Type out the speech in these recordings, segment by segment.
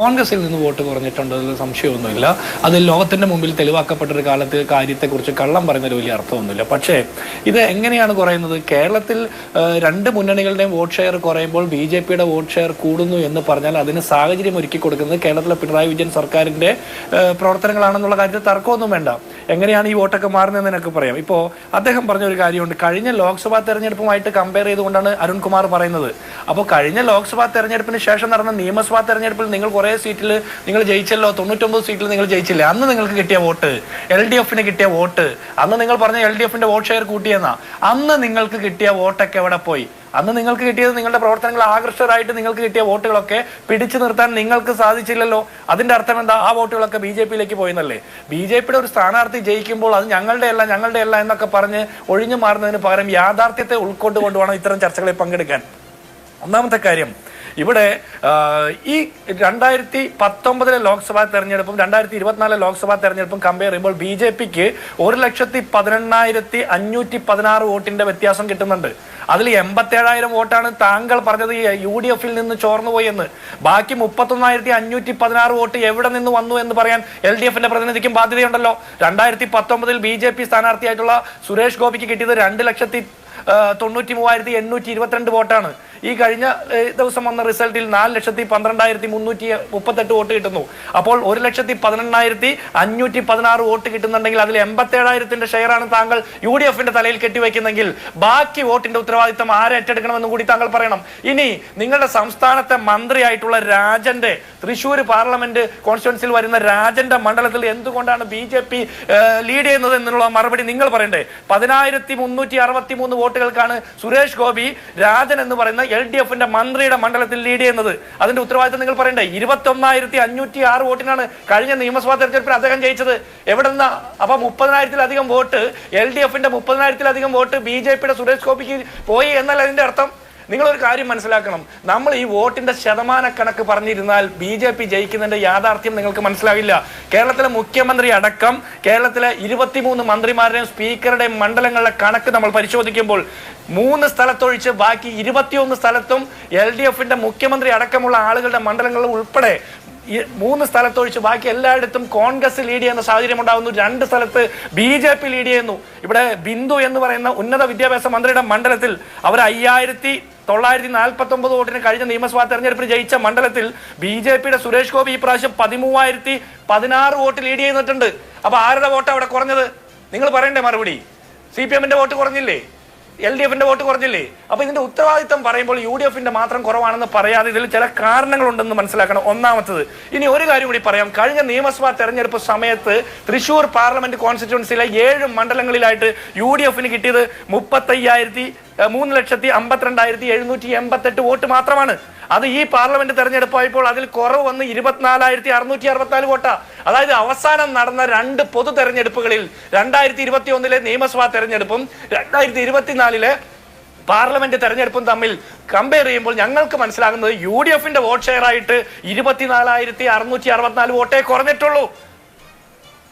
കോൺഗ്രസിൽ നിന്ന് വോട്ട് കുറഞ്ഞിട്ടുണ്ടതിൽ സംശയമൊന്നുമില്ല. അത് ലോകത്തിന്റെ മുമ്പിൽ തെളിവാക്കപ്പെട്ട ഒരു കാലത്ത് കാര്യത്തെക്കുറിച്ച് കള്ളം പറയുന്നതിൽ വലിയ അർത്ഥമൊന്നുമില്ല. പക്ഷേ ഇത് എങ്ങനെയാണ് കുറയുന്നത്? കേരളത്തിൽ രണ്ട് മുന്നണികളുടെയും വോട്ട് ഷെയർ കുറയുമ്പോൾ ബി ജെ പിയുടെ വോട്ട് ഷെയർ കൂടുന്നു എന്ന് പറഞ്ഞാൽ അതിന് സാഹചര്യം ഒരുക്കി കൊടുക്കുന്നത് കേരളത്തിലെ പിണറായി വിജയൻ സർക്കാരിന്റെ പ്രവർത്തനങ്ങളാണെന്നുള്ള കാര്യത്തിൽ തർക്കമൊന്നും വേണ്ട. എങ്ങനെയാണ് ഈ വോട്ടൊക്കെ മാറുന്നതെന്ന് എനിക്ക് പറയാം. ഇപ്പോൾ അദ്ദേഹം പറഞ്ഞ ഒരു കാര്യമുണ്ട്. കഴിഞ്ഞ ലോക്സഭാ തെരഞ്ഞെടുപ്പുമായിട്ട് കമ്പയർ ചെയ്തുകൊണ്ടാണ് അരുൺകുമാർ പറയുന്നത്. അപ്പോൾ കഴിഞ്ഞ ലോക്സഭാ തെരഞ്ഞെടുപ്പിന് ശേഷം നടന്ന നിയമസഭാ തെരഞ്ഞെടുപ്പിൽ നിങ്ങൾ കുറേ സീറ്റിൽ നിങ്ങൾ ജയിച്ചല്ലോ തൊണ്ണൂറ്റൊമ്പത് സീറ്റിൽ നിങ്ങൾ ജയിച്ചില്ല? അന്ന് നിങ്ങൾക്ക് കിട്ടിയ വോട്ട് എൽ ഡി എഫിന് കിട്ടിയ വോട്ട്. അന്ന് നിങ്ങൾ പറഞ്ഞ എൽ ഡി എഫിന്റെ വോട്ട് ഷെയർ കൂട്ടിയെന്നാ. അന്ന് നിങ്ങൾക്ക് കിട്ടിയ വോട്ടൊക്കെ എവിടെ പോയി? അന്ന് നിങ്ങൾക്ക് കിട്ടിയത് നിങ്ങളുടെ പ്രവർത്തനങ്ങൾ ആകർഷകരായിട്ട് നിങ്ങൾക്ക് കിട്ടിയ വോട്ടുകളൊക്കെ പിടിച്ചു നിർത്താൻ നിങ്ങൾക്ക് സാധിച്ചില്ലല്ലോ. അതിന്റെ അർത്ഥം എന്താ? ആ വോട്ടുകളൊക്കെ ബി ജെ പിയിലേക്ക് പോയെന്നല്ലേ? ബി ജെ പിയുടെ ഒരു സ്ഥാനാർത്ഥി ജയിക്കുമ്പോൾ അത് ഞങ്ങളുടെ അല്ല ഞങ്ങളുടെ അല്ല എന്നൊക്കെ പറഞ്ഞ് ഒഴിഞ്ഞു മാറുന്നതിന് പകരം യാഥാർത്ഥ്യത്തെ ഉൾക്കൊണ്ടുകൊണ്ട് വേണം ഇത്തരം ചർച്ചകളിൽ പങ്കെടുക്കാൻ. ഒന്നാമത്തെ കാര്യം ഇവിടെ ഈ രണ്ടായിരത്തി പത്തൊമ്പതിലെ ലോക്സഭാ തെരഞ്ഞെടുപ്പും രണ്ടായിരത്തി ഇരുപത്തിനാലിലെ ലോക്സഭാ തെരഞ്ഞെടുപ്പും കമ്പയർ ചെയ്യുമ്പോൾ ബി ജെ പിക്ക് ഒരു ലക്ഷത്തി പതിനെണ്ണായിരത്തി അഞ്ഞൂറ്റി പതിനാറ് വോട്ടിന്റെ വ്യത്യാസം കിട്ടുന്നുണ്ട്. അതിൽ എൺപത്തേഴായിരം വോട്ടാണ് താങ്കൾ പറഞ്ഞത് യു ഡി എഫിൽ നിന്ന് ചോർന്നു പോയി എന്ന്. ബാക്കി മുപ്പത്തൊന്നായിരത്തി അഞ്ഞൂറ്റി പതിനാറ് വോട്ട് എവിടെ നിന്ന് വന്നു എന്ന് പറയാൻ എൽ ഡി എഫിന്റെ പ്രതിനിധിക്കും ബാധ്യതയുണ്ടല്ലോ. രണ്ടായിരത്തി പത്തൊമ്പതിൽ ബി ജെ പി സ്ഥാനാർത്ഥിയായിട്ടുള്ള സുരേഷ് ഗോപിക്ക് കിട്ടിയത് രണ്ട് ലക്ഷത്തി തൊണ്ണൂറ്റി മൂവായിരത്തി എണ്ണൂറ്റി ഇരുപത്തിരണ്ട് വോട്ടാണ്. ഈ കഴിഞ്ഞ ദിവസം വന്ന റിസൾട്ടിൽ നാല് ലക്ഷത്തി പന്ത്രണ്ടായിരത്തി മുന്നൂറ്റി മുപ്പത്തെട്ട് വോട്ട് കിട്ടുന്നു. അപ്പോൾ ഒരു ലക്ഷത്തി പതിനെണ്ണായിരത്തി അഞ്ഞൂറ്റി പതിനാറ് വോട്ട് കിട്ടുന്നുണ്ടെങ്കിൽ അതിൽ എൺപത്തേഴായിരത്തിന്റെ ഷെയറാണ് താങ്കൾ യു ഡി എഫിന്റെ തലയിൽ കെട്ടിവെക്കുന്നെങ്കിൽ ബാക്കി വോട്ടിന്റെ ഉത്തരവാദിത്തം ആരെ ഏറ്റെടുക്കണമെന്നും കൂടി താങ്കൾ പറയണം. ഇനി നിങ്ങളുടെ സംസ്ഥാനത്തെ മന്ത്രിയായിട്ടുള്ള രാജന്റെ തൃശൂർ പാർലമെന്റ് കോൺസ്റ്റിറ്റ്യൻസിൽ വരുന്ന രാജന്റെ മണ്ഡലത്തിൽ എന്തുകൊണ്ടാണ് ബി ജെ പി ലീഡ് ചെയ്യുന്നത് എന്നുള്ള മറുപടി നിങ്ങൾ പറയണ്ടേ? പതിനായിരത്തി മുന്നൂറ്റി അറുപത്തി മൂന്ന് വോട്ടുകൾക്കാണ് സുരേഷ് ഗോപി രാജൻ എന്ന് പറയുന്ന എൽ ഡി എഫിന്റെ മന്ത്രിയുടെ മണ്ഡലത്തിൽ ലീഡ് ചെയ്യുന്നത്. അതിന്റെ ഉത്തരവാദിത്തം നിങ്ങൾ പറയണ്ടേ? ഇരുപത്തി ഒന്നായിരത്തി അഞ്ഞൂറ്റി ആറ് വോട്ടിനാണ് കഴിഞ്ഞ നിയമസഭാ തെരഞ്ഞെടുപ്പിൽ അദ്ദേഹം ജയിച്ചത്. എവിടെ നിന്നാ? അപ്പൊ മുപ്പതിനായിരത്തിലധികം വോട്ട് എൽ ഡി എഫിന്റെ മുപ്പതിനായിരത്തിലധികം വോട്ട് ബി ജെ പിയുടെ സുരേഷ് ഗോപിക്ക് പോയി എന്നല്ല അതിന്റെ അർത്ഥം. നിങ്ങളൊരു കാര്യം മനസ്സിലാക്കണം. നമ്മൾ ഈ വോട്ടിന്റെ ശതമാന കണക്ക് പറഞ്ഞിരുന്നാൽ ബി ജെ പി ജയിക്കുന്നതിന്റെ യാഥാർത്ഥ്യം നിങ്ങൾക്ക് മനസ്സിലാവില്ല. കേരളത്തിലെ മുഖ്യമന്ത്രി അടക്കം കേരളത്തിലെ ഇരുപത്തിമൂന്ന് മന്ത്രിമാരുടെയും സ്പീക്കറുടെയും മണ്ഡലങ്ങളുടെ കണക്ക് നമ്മൾ പരിശോധിക്കുമ്പോൾ മൂന്ന് സ്ഥലത്തൊഴിച്ച് ബാക്കി ഇരുപത്തിയൊന്ന് സ്ഥലത്തും എൽ ഡി എഫിന്റെ മുഖ്യമന്ത്രി അടക്കമുള്ള ആളുകളുടെ മണ്ഡലങ്ങളിൽ ഉൾപ്പെടെ ഈ മൂന്ന് സ്ഥലത്തൊഴിച്ച് ബാക്കി എല്ലായിടത്തും കോൺഗ്രസ് ലീഡ് ചെയ്യുന്ന സാഹചര്യം ഉണ്ടാകുന്നു. രണ്ട് സ്ഥലത്ത് ബി ജെ പി ലീഡ് ചെയ്യുന്നു. ഇവിടെ ബിന്ദു എന്ന് പറയുന്ന ഉന്നത വിദ്യാഭ്യാസ മന്ത്രിയുടെ മണ്ഡലത്തിൽ അവർ അയ്യായിരത്തി തൊള്ളായിരത്തി നാൽപ്പത്തി ഒമ്പത് വോട്ടിന് കഴിഞ്ഞ നിയമസഭാ തെരഞ്ഞെടുപ്പിൽ ജയിച്ച മണ്ഡലത്തിൽ ബി ജെ പിയുടെ സുരേഷ് ഗോപി ഈ പ്രാവശ്യം പതിമൂവായിരത്തി പതിനാറ് വോട്ട് ലീഡ് ചെയ്തിട്ടുണ്ട്. അപ്പൊ ആരുടെ വോട്ട് അവിടെ കുറഞ്ഞത്? നിങ്ങൾ പറയണ്ടേ മറുപടി? സി പി എമ്മിന്റെ വോട്ട് കുറഞ്ഞില്ലേ? എൽ ഡി എഫിന്റെ വോട്ട് കുറഞ്ഞില്ലേ? അപ്പൊ ഇതിന്റെ ഉത്തരവാദിത്തം പറയുമ്പോൾ യു ഡി എഫിന്റെ മാത്രം കുറവാണെന്ന് പറയാതെ ഇതിൽ ചില കാരണങ്ങളുണ്ടെന്ന് മനസ്സിലാക്കണം ഒന്നാമത്തത്. ഇനി ഒരു കാര്യം കൂടി പറയാം. കഴിഞ്ഞ നിയമസഭാ തെരഞ്ഞെടുപ്പ് സമയത്ത് തൃശൂർ പാർലമെന്റ് കോൺസ്റ്റിറ്റ്യുവൻസിയിലെ ഏഴ് മണ്ഡലങ്ങളിലായിട്ട് യു ഡി എഫിന് കിട്ടിയത് മുപ്പത്തയ്യായിരത്തി മൂന്ന് ലക്ഷത്തി അമ്പത്തിരണ്ടായിരത്തി എഴുന്നൂറ്റി എൺപത്തെട്ട് വോട്ട് മാത്രമാണ്. അത് ഈ പാർലമെന്റ് തെരഞ്ഞെടുപ്പായപ്പോൾ അതിൽ കുറവ് വന്ന് ഇരുപത്തിനാലായിരത്തി അറുന്നൂറ്റി അറുപത്തിനാല് വോട്ട. അതായത് അവസാനം നടന്ന രണ്ട് പൊതു തെരഞ്ഞെടുപ്പുകളിൽ രണ്ടായിരത്തി ഇരുപത്തി ഒന്നിലെ നിയമസഭാ തെരഞ്ഞെടുപ്പും രണ്ടായിരത്തി ഇരുപത്തിനാലിലെ പാർലമെന്റ് തെരഞ്ഞെടുപ്പും തമ്മിൽ കമ്പയർ ചെയ്യുമ്പോൾ ഞങ്ങൾക്ക് മനസ്സിലാകുന്നത് യു ഡി എഫിന്റെ വോട്ട് ഷെയർ ആയിട്ട് ഇരുപത്തിനാലായിരത്തി അറുന്നൂറ്റി അറുപത്തിനാല് വോട്ടേ കുറഞ്ഞിട്ടുള്ളൂ.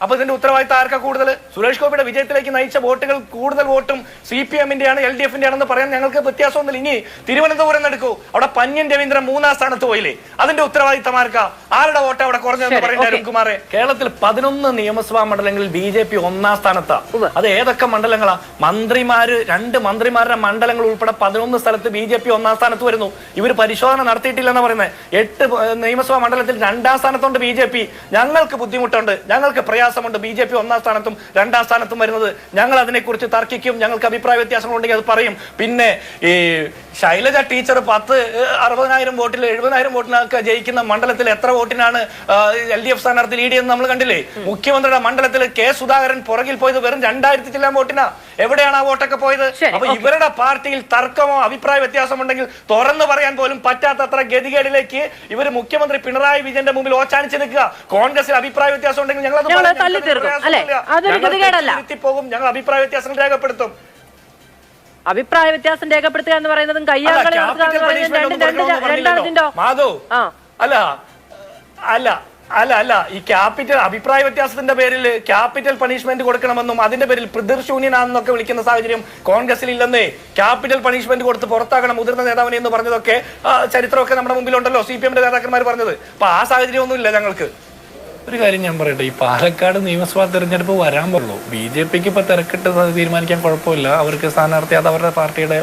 അപ്പൊ ഇതിന്റെ ഉത്തരവാദിത്തം ആർക്കാ കൂടുതൽ? സുരേഷ് ഗോപിയുടെ വിജയത്തിലേക്ക് നയിച്ച വോട്ടുകൾ കൂടുതൽ വോട്ടും സി പി എമ്മിന്റെ ആണ് എൽ ഡി എഫിന്റെ ആണെന്ന് പറയാൻ ഞങ്ങൾക്ക് വ്യത്യാസമൊന്നുമില്ല. ഇനി തിരുവനന്തപുരം നടക്കൂ എടുക്കൂ. അവിടെ പന്യൻ രവീന്ദ്രൻ മൂന്നാം സ്ഥാനത്ത് പോയില്ലേ? അതിന്റെ ഉത്തരവാദിത്തം ആർക്കാ? ആരുടെ വോട്ട് അവിടെ കുറഞ്ഞതെന്ന് പറയുന്നത് അരുൺകുമാറെ? കേരളത്തിൽ പതിനൊന്ന് നിയമസഭാ മണ്ഡലങ്ങളിൽ ബി ജെ പി ഒന്നാം സ്ഥാനത്താ. അത് ഏതൊക്കെ മണ്ഡലങ്ങളാ? മന്ത്രിമാര് രണ്ട് മന്ത്രിമാരുടെ മണ്ഡലങ്ങൾ ഉൾപ്പെടെ പതിനൊന്ന് സ്ഥലത്ത് ബി ജെ പി ഒന്നാം സ്ഥാനത്ത് വരുന്നു. ഇവർ പരിശോധന നടത്തിയിട്ടില്ലെന്ന് പറയുന്നത് എട്ട് നിയമസഭാ മണ്ഡലത്തിൽ രണ്ടാം സ്ഥാനത്തുണ്ട് ബി ജെ പി. ഞങ്ങൾക്ക് ബുദ്ധിമുട്ടുണ്ട്. ഞങ്ങൾക്ക് പ്രയാസമുണ്ട് ബി ജെ പി ഒന്നാം സ്ഥാനത്തും രണ്ടാം സ്ഥാനത്തും വരുന്നത്. ഞങ്ങൾ അതിനെക്കുറിച്ച് തർക്കിക്കും ഞങ്ങൾക്ക് അഭിപ്രായ വ്യത്യാസങ്ങളുണ്ടെങ്കിൽ അത് പറയും. പിന്നെ ഈ ശൈലജ ടീച്ചർ പത്ത് അറുപതിനായിരം വോട്ടിൽ എഴുപതിനായിരം വോട്ടിനൊക്കെ ജയിക്കുന്ന മണ്ഡലത്തിൽ എത്ര വോട്ടിനാണ് എൽ ഡി എഫ് സ്ഥാനാർത്ഥി ലീഡ് ചെയ്യുന്നത് നമ്മൾ കണ്ടില്ലേ? മുഖ്യമന്ത്രിയുടെ മണ്ഡലത്തിൽ കെ സുധാകരൻ പുറകിൽ പോയത് വെറും രണ്ടായിരത്തി ചില്ലാൻ വോട്ടിനാ. എവിടെയാണ് ആ വോട്ടൊക്കെ പോയത്? അപ്പൊ ഇവരുടെ പാർട്ടിയിൽ തർക്കമോ അഭിപ്രായ വ്യത്യാസമുണ്ടെങ്കിൽ തുറന്നു പറയാൻ പോലും പറ്റാത്തത്ര ഗതികേടിലേക്ക് ഇവർ മുഖ്യമന്ത്രി പിണറായി വിജയന്റെ മുമ്പിൽ ഓച്ചാനിച്ച് നിൽക്കുക. കോൺഗ്രസിൽ അഭിപ്രായ വ്യത്യാസം ഉണ്ടെങ്കിൽ ഞങ്ങൾ ഞങ്ങൾ തള്ളി തീർക്കും, അല്ലേ? അതൊരു ഗതികേടല്ല. പോകും ഞങ്ങൾ അഭിപ്രായ വ്യത്യാസം രേഖപ്പെടുത്തും. അഭിപ്രായ വ്യത്യാസം രേഖപ്പെടുത്തുക എന്ന് പറയുന്നതും കയ്യാങ്കളി. രണ്ടാമതിന്റെ മാധു അല്ല അല്ല അല്ല അല്ല. ഈ ക്യാപിറ്റൽ അഭിപ്രായ വ്യത്യാസത്തിന്റെ പേരിൽ ക്യാപിറ്റൽ പണിഷ്മെന്റ് കൊടുക്കണമെന്നും അതിന്റെ പേരിൽ പ്രതിർശൂന്യനാണെന്നൊക്കെ വിളിക്കുന്ന സാഹചര്യം കോൺഗ്രസിൽ ഇല്ലെന്നേ. ക്യാപിറ്റൽ പണിഷ്മെന്റ് കൊടുത്ത് പുറത്താക്കണം മുതിർന്ന നേതാവിനെ എന്ന് പറഞ്ഞതൊക്കെ ചരിത്രമൊക്കെ നമ്മുടെ മുമ്പിലുണ്ടല്ലോ സി പി എമ്മിന്റെ നേതാക്കന്മാർ പറഞ്ഞത്. അപ്പൊ ആ സാഹചര്യം ഒന്നും ഇല്ല ഞങ്ങൾക്ക്. ഒരു കാര്യം ഞാൻ പറയട്ടെ ഈ പാലക്കാട് നിയമസഭാ തെരഞ്ഞെടുപ്പ് വരാൻ പോകുള്ളൂ ബി ജെ പിക്ക് ഇപ്പോൾ തിരക്കിട്ട് തീരുമാനിക്കാൻ കുഴപ്പമില്ല. അവർക്ക് സ്ഥാനാർത്ഥി അത് അവരുടെ പാർട്ടിയുടെ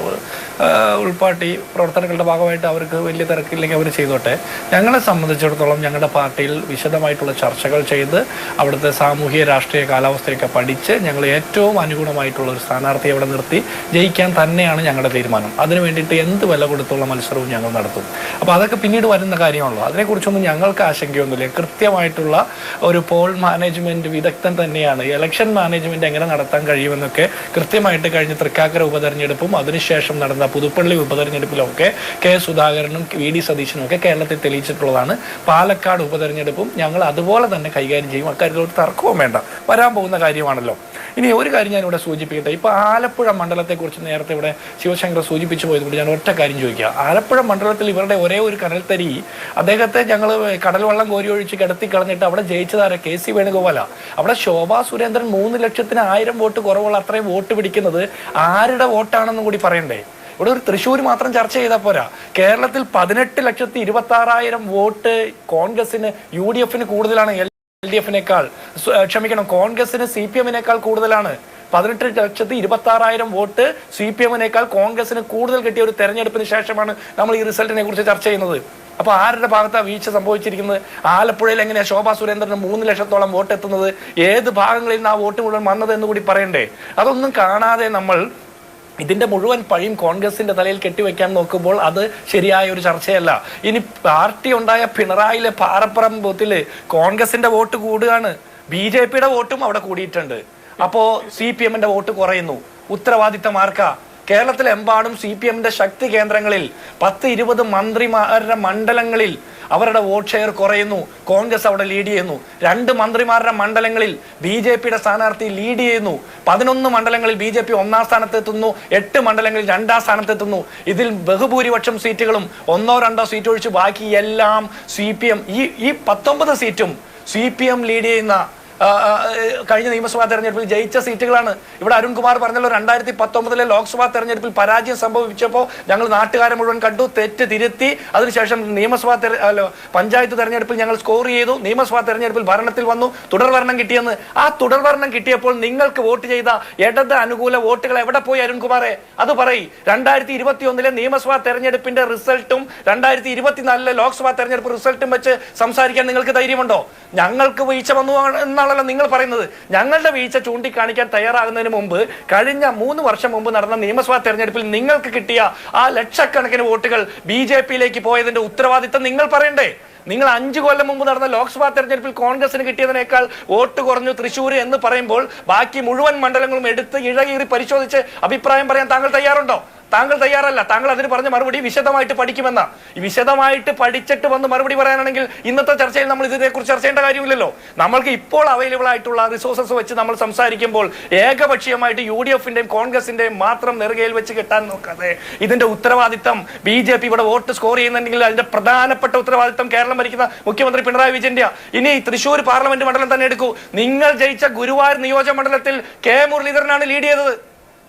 ഉൾപ്പാട്ടി പ്രവർത്തനങ്ങളുടെ ഭാഗമായിട്ട് അവർക്ക് വലിയ തിരക്കില്ലെങ്കിൽ അവർ ചെയ്തോട്ടെ. ഞങ്ങളെ സംബന്ധിച്ചിടത്തോളം ഞങ്ങളുടെ പാർട്ടിയിൽ വിശദമായിട്ടുള്ള ചർച്ചകൾ ചെയ്ത് അവിടുത്തെ സാമൂഹിക രാഷ്ട്രീയ കാലാവസ്ഥയൊക്കെ പഠിച്ച് ഞങ്ങൾ ഏറ്റവും അനുകൂലമായിട്ടുള്ള ഒരു സ്ഥാനാർത്ഥി അവിടെ നിർത്തി ജയിക്കാൻ തന്നെയാണ് ഞങ്ങളുടെ തീരുമാനം. അതിനു വേണ്ടിയിട്ട് എന്ത് വില കൊടുത്തുള്ള മത്സരവും ഞങ്ങൾ നടത്തും. അപ്പോൾ അതൊക്കെ പിന്നീട് വരുന്ന കാര്യമാണല്ലോ. അതിനെക്കുറിച്ചൊന്നും ഞങ്ങൾക്ക് ആശങ്കയൊന്നുമില്ല. കൃത്യമായിട്ടുള്ള ഒരു പോൾ മാനേജ്മെന്റ് വിദഗ്ധൻ തന്നെയാണ്. ഇലക്ഷൻ മാനേജ്മെന്റ് എങ്ങനെ നടത്താൻ കഴിയുമെന്നൊക്കെ കൃത്യമായിട്ട് കഴിഞ്ഞ തൃക്കാക്കര ഉപതെരഞ്ഞെടുപ്പും അതിനുശേഷം നടന്ന പുതുപ്പള്ളി ഉപതെരഞ്ഞെടുപ്പിലൊക്കെ കെ സുധാകരനും വി ഡി സതീശനും ഒക്കെ കേരളത്തിൽ തെളിയിച്ചിട്ടുള്ളതാണ്. പാലക്കാട് ഉപതെരഞ്ഞെടുപ്പും ഞങ്ങൾ അതുപോലെ തന്നെ കൈകാര്യം ചെയ്യും. അക്കാര്യത്തിൽ ഒരു തർക്കവും വേണ്ട. വരാൻ പോകുന്ന കാര്യമാണല്ലോ. ഇനി ഒരു കാര്യം ഞാൻ ഇവിടെ സൂചിപ്പിക്കട്ടെ. ഇപ്പൊ ആലപ്പുഴ മണ്ഡലത്തെക്കുറിച്ച് നേരത്തെ ഇവിടെ ശിവശങ്കർ സൂചിപ്പിച്ചു പോയതുകൊണ്ട് ഞാൻ ഒറ്റ കാര്യം ചോദിക്കുക ആലപ്പുഴ മണ്ഡലത്തിൽ ഇവരുടെ ഒരേ ഒരു കനൽത്തരി അദ്ദേഹത്തെ ഞങ്ങൾ കടൽ വെള്ളം കോരി ഒഴിച്ച് കിടത്തി കളഞ്ഞിട്ട് അവിടെ ജയിച്ചതാരെ? K C Venugopala. അവിടെ ശോഭാ സുരേന്ദ്രൻ മൂന്ന് ലക്ഷത്തിന് ആയിരം വോട്ട് കുറവുള്ള അത്രയും വോട്ട് പിടിക്കുന്നത് ആരുടെ വോട്ടാണെന്നും കൂടി പറയണ്ടേ? ഇവിടെ ഒരു തൃശ്ശൂർ മാത്രം ചർച്ച ചെയ്താൽ പോരാ. കേരളത്തിൽ പതിനെട്ട് ലക്ഷത്തി ഇരുപത്തി ആറായിരം വോട്ട് കോൺഗ്രസിന് യു ഡി എഫിന് കൂടുതലാണ്. എൽ ഡി എഫിനേക്കാൾ. ക്ഷമിക്കണം കോൺഗ്രസിന് സി പി എമ്മിനേക്കാൾ കൂടുതലാണ്. പതിനെട്ട് ലക്ഷത്തി ഇരുപത്തി ആറായിരം വോട്ട് സി പി എമ്മിനേക്കാൾ കോൺഗ്രസിന് കൂടുതൽ കിട്ടിയ ഒരു തെരഞ്ഞെടുപ്പിന് ശേഷമാണ് നമ്മൾ ഈ റിസൾട്ടിനെ കുറിച്ച് ചർച്ച ചെയ്യുന്നത്. അപ്പൊ ആരുടെ ഭാഗത്താണ് വീഴ്ച സംഭവിച്ചിരിക്കുന്നത്? ആലപ്പുഴയിൽ എങ്ങനെയാണ് ശോഭാ സുരേന്ദ്രന് മൂന്ന് ലക്ഷത്തോളം വോട്ട് എത്തുന്നത് ഏത് ഭാഗങ്ങളിൽ നിന്ന് ആ വോട്ട് മുഴുവൻ വന്നത് എന്ന് കൂടി പറയണ്ടേ? അതൊന്നും കാണാതെ നമ്മൾ ഇതിന്റെ മുഴുവൻ പഴിയും കോൺഗ്രസിന്റെ തലയിൽ കെട്ടിവെക്കാൻ നോക്കുമ്പോൾ അത് ശരിയായ ഒരു ചർച്ചയല്ല. ഇനി പാർട്ടി ഉണ്ടായ പിണറായിലെ പാറപ്പുറം ബൂത്തിൽ കോൺഗ്രസിന്റെ വോട്ട് കൂടുകയാണ്. ബി ജെ പിയുടെ വോട്ടും അവിടെ കൂടിയിട്ടുണ്ട്. അപ്പോ സി പി എമ്മിന്റെ വോട്ട് കുറയുന്നു. ഉത്തരവാദിത്തം ആർക്കാ? കേരളത്തിലെമ്പാടും സി പി എമ്മിന്റെ ശക്തി കേന്ദ്രങ്ങളിൽ പത്ത് ഇരുപത് മന്ത്രിമാരുടെ മണ്ഡലങ്ങളിൽ അവരുടെ വോട്ട് ഷെയർ കുറയുന്നു. കോൺഗ്രസ് അവിടെ ലീഡ് ചെയ്യുന്നു. രണ്ട് മന്ത്രിമാരുടെ മണ്ഡലങ്ങളിൽ ബി ജെ പിയുടെ സ്ഥാനാർത്ഥി ലീഡ് ചെയ്യുന്നു. പതിനൊന്ന് മണ്ഡലങ്ങളിൽ ബി ജെ പി ഒന്നാം സ്ഥാനത്തെത്തുന്നു. എട്ട് മണ്ഡലങ്ങളിൽ രണ്ടാം സ്ഥാനത്തെത്തുന്നു. ഇതിൽ ബഹുഭൂരിപക്ഷം സീറ്റുകളും ഒന്നോ രണ്ടോ സീറ്റ് ഒഴിച്ച് ബാക്കി എല്ലാം സി പി എം. ഈ ഈ പത്തൊമ്പത് സീറ്റും സി പി എം ലീഡ് ചെയ്യുന്ന കഴിഞ്ഞ നിയമസഭാ തെരഞ്ഞെടുപ്പിൽ ജയിച്ച സീറ്റുകളാണ്. ഇവിടെ അരുൺകുമാർ പറഞ്ഞല്ലോ രണ്ടായിരത്തി പത്തൊമ്പതിലെ ലോക്സഭാ തെരഞ്ഞെടുപ്പിൽ പരാജയം സംഭവിച്ചപ്പോൾ ഞങ്ങൾ നാട്ടുകാരെ മുഴുവൻ കണ്ടു തെറ്റ് തിരുത്തി. അതിനുശേഷം നിയമസഭാ പഞ്ചായത്ത് തെരഞ്ഞെടുപ്പിൽ ഞങ്ങൾ സ്കോർ ചെയ്തു. നിയമസഭാ തെരഞ്ഞെടുപ്പിൽ ഭരണത്തിൽ വന്നു. തുടർഭരണം കിട്ടിയെന്ന്. ആ തുടർഭരണം കിട്ടിയപ്പോൾ നിങ്ങൾക്ക് വോട്ട് ചെയ്ത ഇടത് അനുകൂല വോട്ടുകൾ എവിടെ പോയി അരുൺകുമാറെ? അത് പറയും. രണ്ടായിരത്തി ഇരുപത്തി ഒന്നിലെ നിയമസഭാ തെരഞ്ഞെടുപ്പിന്റെ റിസൾട്ടും രണ്ടായിരത്തി ഇരുപത്തിനാലിലെ ലോക്സഭാ തെരഞ്ഞെടുപ്പ് റിസൾട്ടും വെച്ച് സംസാരിക്കാൻ നിങ്ങൾക്ക് ധൈര്യമുണ്ടോ? ഞങ്ങൾക്ക് വീഴ്ച വന്നു എന്നാണല്ലോ നിങ്ങൾ പറയുന്നത്. ഞങ്ങളുടെ വീഴ്ച ചൂണ്ടിക്കാണിക്കാൻ തയ്യാറാകുന്നതിന് മുമ്പ് കഴിഞ്ഞ മൂന്ന് വർഷം മുമ്പ് നടന്ന നിയമസഭാ തെരഞ്ഞെടുപ്പിൽ നിങ്ങൾക്ക് കിട്ടിയ ആ ലക്ഷക്കണക്കിന് വോട്ടുകൾ ബി ജെ പിയിലേക്ക് പോയതിന്റെ ഉത്തരവാദിത്തം നിങ്ങൾ പറയണ്ടേ? നിങ്ങൾ അഞ്ചു കൊല്ലം മുമ്പ് നടന്ന ലോക്സഭാ തെരഞ്ഞെടുപ്പിൽ കോൺഗ്രസിന് കിട്ടിയതിനേക്കാൾ വോട്ട് കുറഞ്ഞു തൃശ്ശൂർ എന്ന് പറയുമ്പോൾ ബാക്കി മുഴുവൻ മണ്ഡലങ്ങളും എടുത്ത് ഇഴകീറി പരിശോധിച്ച് അഭിപ്രായം പറയാൻ താങ്കൾ തയ്യാറുണ്ടോ? താങ്കൾ തയ്യാറല്ല. താങ്കൾ അതിന് പറഞ്ഞ മറുപടി വിശദമായിട്ട് പഠിക്കുമെന്ന. വിശദമായിട്ട് പഠിച്ചിട്ട് വന്ന് മറുപടി പറയാനാണെങ്കിൽ ഇന്നത്തെ ചർച്ചയിൽ നമ്മൾ ഇതിനെക്കുറിച്ച് ചർച്ച ചെയ്യേണ്ട കാര്യമില്ലല്ലോ. നമ്മൾക്ക് ഇപ്പോൾ അവൈലബിൾ ആയിട്ടുള്ള റിസോഴ്സസ് വെച്ച് നമ്മൾ സംസാരിക്കുമ്പോൾ ഏകപക്ഷീയമായിട്ട് യു ഡി എഫിന്റെയും കോൺഗ്രസിന്റെയും മാത്രം നെറുകയിൽ വെച്ച് കിട്ടാൻ നോക്കാതെ ഇതിന്റെ ഉത്തരവാദിത്തം ബി ജെ പി ഇവിടെ വോട്ട് സ്കോർ ചെയ്യുന്നുണ്ടെങ്കിൽ അതിന്റെ പ്രധാനപ്പെട്ട ഉത്തരവാദിത്തം കേരളം ഭരിക്കുന്ന മുഖ്യമന്ത്രി പിണറായി വിജയന്റെ ഇനി തൃശൂർ പാർലമെന്റ് മണ്ഡലം തന്നെ എടുക്കൂ. നിങ്ങൾ ജയിച്ച ഗുരുവായൂർ നിയോജക മണ്ഡലത്തിൽ കെ മുരളീധരനാണ് ലീഡ് ചെയ്തത്.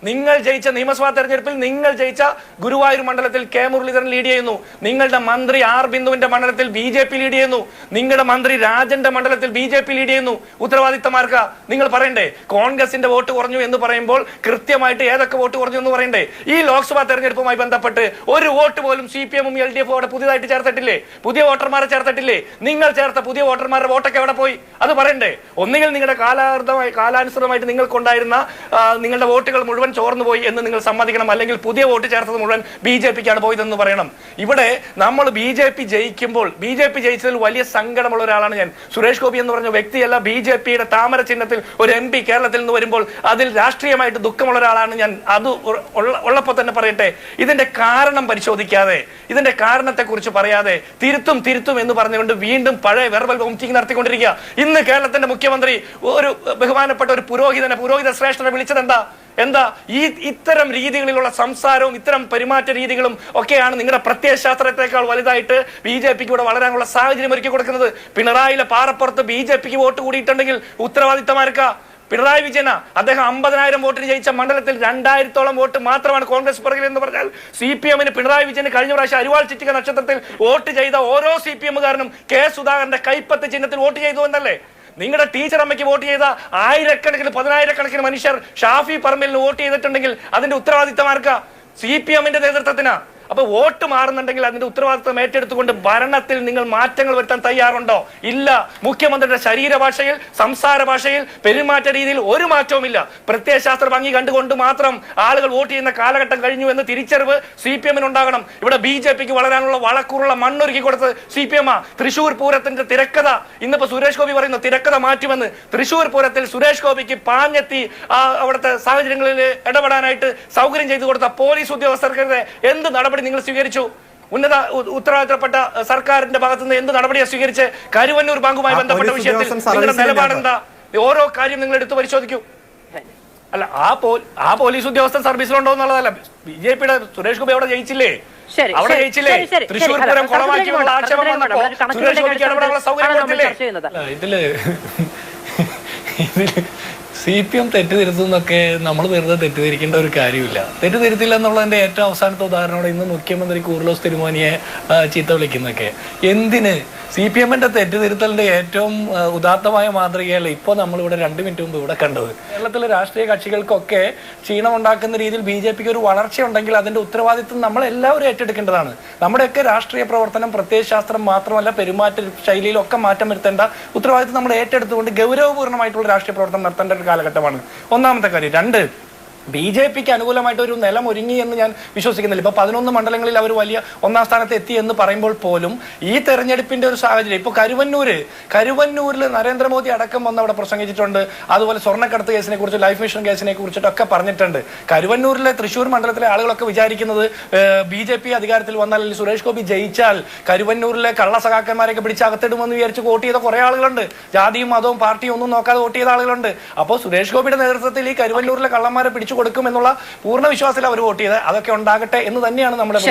നിങ്ങൾ ജയിച്ച നിയമസഭാ തെരഞ്ഞെടുപ്പിൽ നിങ്ങൾ ജയിച്ച ഗുരുവായൂർ മണ്ഡലത്തിൽ കെ മുരളീധരൻ ലീഡ് ചെയ്യുന്നു. നിങ്ങളുടെ മന്ത്രി ആർ ബിന്ദുവിന്റെ മണ്ഡലത്തിൽ ബി ജെ പി ലീഡ് ചെയ്യുന്നു. നിങ്ങളുടെ മന്ത്രി രാജന്റെ മണ്ഡലത്തിൽ ബി ജെ പി ലീഡ് ചെയ്യുന്നു. ഉത്തരവാദിത്തമാർക്ക? നിങ്ങൾ പറയണ്ടേ? കോൺഗ്രസിന്റെ വോട്ട് കുറഞ്ഞു എന്ന് പറയുമ്പോൾ കൃത്യമായിട്ട് ഏതൊക്കെ വോട്ട് കുറഞ്ഞു എന്ന് പറയണ്ടേ? ഈ ലോക്സഭാ തെരഞ്ഞെടുപ്പുമായി ബന്ധപ്പെട്ട് ഒരു വോട്ട് പോലും സി പി എമ്മും എൽ ഡി എഫും അവിടെ പുതിയതായിട്ട് ചേർത്തിട്ടില്ലേ? പുതിയ വോട്ടർമാരെ ചേർത്തിട്ടില്ലേ? നിങ്ങൾ ചേർത്ത പുതിയ വോട്ടർമാരുടെ വോട്ടൊക്കെ എവിടെ പോയി? അത് പറയണ്ടേ? ഒന്നുകിൽ നിങ്ങളുടെ കാലാർദ്ധമായി കാലാനുസൃതമായിട്ട് നിങ്ങൾക്കുണ്ടായിരുന്ന നിങ്ങളുടെ വോട്ടുകൾ മുഴുവൻ ചോർന്നു പോയി എന്ന് നിങ്ങൾ സമ്മതിക്കണം. അല്ലെങ്കിൽ പുതിയ വോട്ട് ചേർത്തത് മുഴുവൻ ബി ജെ പിക്കാണ് പോയതെന്ന് പറയണം. ഇവിടെ നമ്മൾ ബി ജെ പി ജയിക്കുമ്പോൾ ബി ജെ പി ജയിച്ചതിൽ വലിയ സങ്കടമുള്ള ഒരാളാണ് ഞാൻ. സുരേഷ് ഗോപി എന്ന് പറഞ്ഞ വ്യക്തിയല്ല ബി ജെ പിയുടെ താമര ചിഹ്നത്തിൽ ഒരു എം പി കേരളത്തിൽ നിന്ന് വരുമ്പോൾ അതിൽ രാഷ്ട്രീയമായിട്ട് ദുഃഖമുള്ള ഒരാളാണ് ഞാൻ. അത് ഉള്ള- ഉള്ള- ഉള്ളപ്പോൾ തന്നെ പറയട്ടെ ഇതിന്റെ കാരണം പരിശോധിക്കാതെ ഇതിന്റെ കാരണത്തെക്കുറിച്ച് പറയാതെ തിരുത്തും തിരുത്തും എന്ന് പറഞ്ഞുകൊണ്ട് വീണ്ടും പഴയ വെർബൽ വോമിറ്റിംഗ് നടത്തിക്കൊണ്ടിരിക്കുക. ഇന്ന് കേരളത്തിന്റെ മുഖ്യമന്ത്രി ഒരു ബഹുമാനപ്പെട്ട ഒരു പുരോഹിതനെ പുരോഹിത ശ്രേഷ്ഠനെ വിളിച്ചത് എന്താ എന്താ ഈ ഇത്തരം രീതികളിലുള്ള സംസാരവും ഇത്തരം പെരുമാറ്റ രീതികളും ഒക്കെയാണ് നിങ്ങളുടെ പ്രത്യയശാസ്ത്രത്തെക്കാൾ വലുതായിട്ട് ബി ജെ പിക്ക് ഇവിടെ വളരാനുള്ള സാഹചര്യം ഒരുക്കി കൊടുക്കുന്നത്. പിണറായിലെ പാറപ്പുറത്ത് ബി ജെ പിക്ക് വോട്ട് കൂടിയിട്ടുണ്ടെങ്കിൽ ഉത്തരവാദിത്തമാർക്കാ? പിണറായി വിജയന. അദ്ദേഹം അമ്പതിനായിരം വോട്ടിന് ജയിച്ച മണ്ഡലത്തിൽ രണ്ടായിരത്തോളം വോട്ട് മാത്രമാണ് കോൺഗ്രസ് പുറകിൽ എന്ന് പറഞ്ഞാൽ സി പി എമ്മിന് പിണറായി വിജയന് കഴിഞ്ഞ പ്രാവശ്യം അരിവാൾ ചിറ്റിക നക്ഷത്രത്തിൽ വോട്ട് ചെയ്ത ഓരോ സി പി എമ്മുകാരനും കെ സുധാകരന്റെ കൈപ്പത്ത് ചിഹ്നത്തിൽ വോട്ട് ചെയ്തു എന്നല്ലേ? നിങ്ങളുടെ ടീച്ചർ അമ്മയ്ക്ക് വോട്ട് ചെയ്ത ആയിരക്കണക്കിന് പതിനായിരക്കണക്കിന് മനുഷ്യർ ഷാഫി പറമ്പിലിന് വോട്ട് ചെയ്തിട്ടുണ്ടെങ്കിൽ അതിന്റെ ഉത്തരവാദിത്തമാർക്കാ സി പി എമ്മിന്റെ നേതൃത്വത്തിനാ. അപ്പൊ വോട്ട് മാറുന്നുണ്ടെങ്കിൽ അതിന്റെ ഉത്തരവാദിത്വം ഏറ്റെടുത്തുകൊണ്ട് ഭരണത്തിൽ നിങ്ങൾ മാറ്റങ്ങൾ വരുത്താൻ തയ്യാറുണ്ടോ? ഇല്ല. മുഖ്യമന്ത്രിയുടെ ശരീരഭാഷയിൽ സംസാര ഭാഷയിൽ പെരുമാറ്റ രീതിയിൽ ഒരു മാറ്റവുമില്ല. പ്രത്യയശാസ്ത്ര ഭംഗി കണ്ടുകൊണ്ട് മാത്രം ആളുകൾ വോട്ട് ചെയ്യുന്ന കാലഘട്ടം കഴിഞ്ഞു എന്ന് തിരിച്ചറിവ് സി പി എമ്മിന് ഉണ്ടാകണം. ഇവിടെ ബി ജെ പിക്ക് വളരാനുള്ള വളക്കൂറുള്ള മണ്ണൊരുക്കി കൊടുത്ത് സി പി എം ആ. തൃശൂർ പൂരത്തിന്റെ തിരക്കഥ. ഇന്നിപ്പോ സുരേഷ് ഗോപി പറയുന്നു തിരക്കഥ മാറ്റുമെന്ന് തൃശൂർ പൂരത്തിൽ സുരേഷ് ഗോപിക്ക് പാഞ്ഞെത്തി ആ അവിടുത്തെ സാഹചര്യങ്ങളിൽ ഇടപെടാനായിട്ട് സൗകര്യം ചെയ്തു കൊടുത്ത പോലീസ് ഉദ്യോഗസ്ഥർക്കെതിരെ എന്ത് നടപടി നിങ്ങൾ സ്വീകരിച്ചു. ഉന്നത ഉത്തരവാദിത്തപ്പെട്ട സർക്കാരിന്റെ ഭാഗത്തുനിന്ന് എന്ത് നടപടിയാണ് സ്വീകരിച്ച്? കരുവന്നൂർ ബാങ്കുമായി ബന്ധപ്പെട്ട വിഷയത്തിൽ നിങ്ങളുടെ നിലപാടെന്താ? ഓരോ കാര്യം നിങ്ങൾ എടുത്തു പരിശോധിക്കൂ. അല്ല ആ പോ ആ പോലീസ് ഉദ്യോഗസ്ഥൻ സർവീസിലുണ്ടോ എന്നുള്ളതല്ല. ബി ജെ പിയുടെ സുരേഷ് ഗോപി അവിടെ ജയിച്ചില്ലേ? ശരി അവിടെ ജയിച്ചില്ലേ? തൃശൂർ പൂരം അല്ല, കുളമാക്കിയുള്ള ആക്ഷേപം വന്നപ്പോ സുരേഷ് ഗോപിക്ക് ഇടപെടാനുള്ള സൗകര്യം കൊടുത്തില്ലേ? ഇതിൽ ഇതിൽ സി പി എം തെറ്റുതിരുത്തുന്നൊക്കെ നമ്മൾ വെറുതെ തെറ്റിദ്ധരിക്കേണ്ട ഒരു കാര്യമില്ല. തെറ്റിദ്ധരുത്തില്ല എന്നുള്ളതിന്റെ ഏറ്റവും അവസാനത്തെ ഉദാഹരണമാണ് ഇന്ന് മുഖ്യമന്ത്രി കൂർലോസ് തിരുമോനിയെ ചീത്ത വിളിക്കുന്നൊക്കെ എന്തിന്? സി പി എമ്മിന്റെ തെറ്റിദ്ധരുത്തലിന്റെ ഏറ്റവും ഉദാത്തമായ മാതൃകയല്ല ഇപ്പോൾ നമ്മളിവിടെ രണ്ട് മിനിറ്റ് മുമ്പ് ഇവിടെ കണ്ടത്. കേരളത്തിലെ രാഷ്ട്രീയ കക്ഷികൾക്കൊക്കെ ക്ഷീണമുണ്ടാക്കുന്ന രീതിയിൽ ബി ജെ പിക്ക് ഒരു വളർച്ച ഉണ്ടെങ്കിൽ അതിന്റെ ഉത്തരവാദിത്വം നമ്മളെല്ലാവരും ഏറ്റെടുക്കേണ്ടതാണ്. നമ്മുടെയൊക്കെ രാഷ്ട്രീയ പ്രവർത്തനം പ്രത്യയശാസ്ത്രം മാത്രമല്ല പെരുമാറ്റ ശൈലിയിലൊക്കെ മാറ്റം വരുത്തേണ്ട ഉത്തരവാദിത്വം നമ്മൾ ഏറ്റെടുത്തുകൊണ്ട് ഗൗരവപൂർണമായിട്ടുള്ള രാഷ്ട്രീയ പ്രവർത്തനം നടത്തേണ്ട ഒരു കാലഘട്ടമാണ്. ഒന്നാമത്തെ കാര്യം രണ്ട് ബി ജെ പിക്ക് അനുകൂലമായിട്ട് ഒരു നിലം ഒരുങ്ങി എന്ന് ഞാൻ വിശ്വസിക്കുന്നില്ല. ഇപ്പൊ പതിനൊന്ന് മണ്ഡലങ്ങളിൽ അവർ വലിയ ഒന്നാം സ്ഥാനത്ത് എത്തി എന്ന് പറയുമ്പോൾ പോലും ഈ തെരഞ്ഞെടുപ്പിന്റെ ഒരു സാഹചര്യം ഇപ്പൊ കരുവന്നൂര് കരുവന്നൂരിൽ നരേന്ദ്രമോദി അടക്കം വന്ന് അവിടെ പ്രസംഗിച്ചിട്ടുണ്ട്. അതുപോലെ സ്വർണക്കടത്ത് കേസിനെ കുറിച്ച് ലൈഫ് മിഷൻ കേസിനെ കുറിച്ചിട്ടൊക്കെ പറഞ്ഞിട്ടുണ്ട്. കരുവന്നൂരിലെ തൃശ്ശൂർ മണ്ഡലത്തിലെ ആളുകളൊക്കെ വിചാരിക്കുന്നത് ബി ജെ പി അധികാരത്തിൽ വന്നാൽ അല്ലെങ്കിൽ സുരേഷ് ഗോപി ജയിച്ചാൽ കരുവന്നൂരിലെ കള്ള സഖാക്കന്മാരെയൊക്കെ പിടിച്ച് അകത്തിടുമെന്ന് വിചാരിച്ച് വോട്ട് ചെയ്ത കുറെ ആളുകളുണ്ട്. ജാതിയും മതവും പാർട്ടിയും ഒന്നും നോക്കാതെ വോട്ട് ചെയ്ത ആളുകളുണ്ട്. അപ്പോൾ സുരേഷ് ഗോപിയുടെ നേതൃത്വത്തിൽ ഈ കരുവന്നൂരിലെ കള്ളന്മാരെ പിടിച്ചു കൊടുക്കും എന്നുള്ള പൂർണ വിശ്വാസത്തിൽ അവർ വോട്ട് ചെയ്ത് അതൊക്കെ ഉണ്ടാകട്ടെ എന്ന് തന്നെയാണ് നമ്മുടെ